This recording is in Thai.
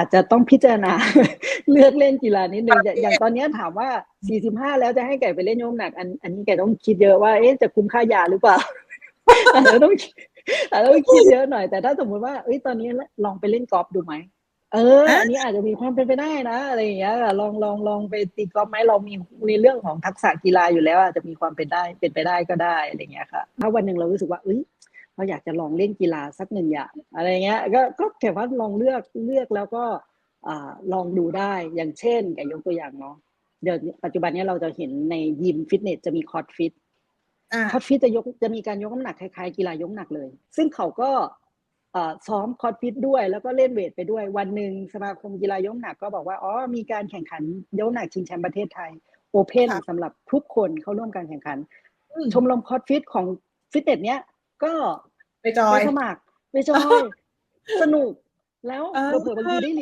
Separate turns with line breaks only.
อาจจะต้องพิจารณาเลือกเล่นกีฬานิดนึงอย่างอย่างตอนเนี้ยถามว่า 45 แล้วจะให้ไก่ไปเล่นยกน้ำหนัก อันอันนี้ไก่ต้องคิดเยอะว่าเอ๊ะจะคุ้มค่ายาหรือเปล่าอาจจะต้องอาจจะต้องคิดเยอะหน่อยแต่ถ้าสมมุติว่าเอ้ยตอนนี้ลองไปเล่นกอล์ฟดูไหมเออ อันนี้อาจจะมีความเป็นไปได้นะอะไรอย่างเงี้ยลองลองลองไปตีกอล์ฟไหมเรามีในเรื่องของทักษะกีฬาอยู่แล้ว อาจจะมีความเป็นได้เป็นไปได้ก็ได้อะไรอย่างเงี้ยค่ะ ถ้าวันหนึ่งเรารู้สึกว่าเอ้ย เราอยากจะลองเล่นกีฬาสักหนึ่งอย่างอะไรเงี้ยก็ก็แต่ว่าลองเลือกเลือกแล้วก็อ่าลองดูได้อย่างเช่นกับยกตัวอย่างเนาะเดี๋ยวปัจจุบันเนี้เราจะเห็นในยิมฟิตเนสจะมีคอร์ดฟิต
อ่า
คอร์ดฟิตจะยกจะมีการยกน้ำหนักคล้ายๆกีฬายกน้ำหนักเลย ซึ่งเขาก็เอ่อซ้อมคอร์ดฟิตด้วยแล้วก็เล่นเวทไปด้วยวันหนึ่งสมาคมกีฬายกน้ำหนักก็บอกว่าอ๋อมีการแข่งขันยกน้ำหนักชิงแชมป์ประเทศไทยโอเพน
ค่ะ
สำหรับทุกคนเข้าร่วมการแข่งขัน
อืม
ชมรมคอร์ดฟิตของฟิตเนสเนี้ย ก็
ไปจอ
ไป
ย
สมัครไปจอย สนุก แล้ว
เออ
เผื่อๆบางทีได้เหรียญ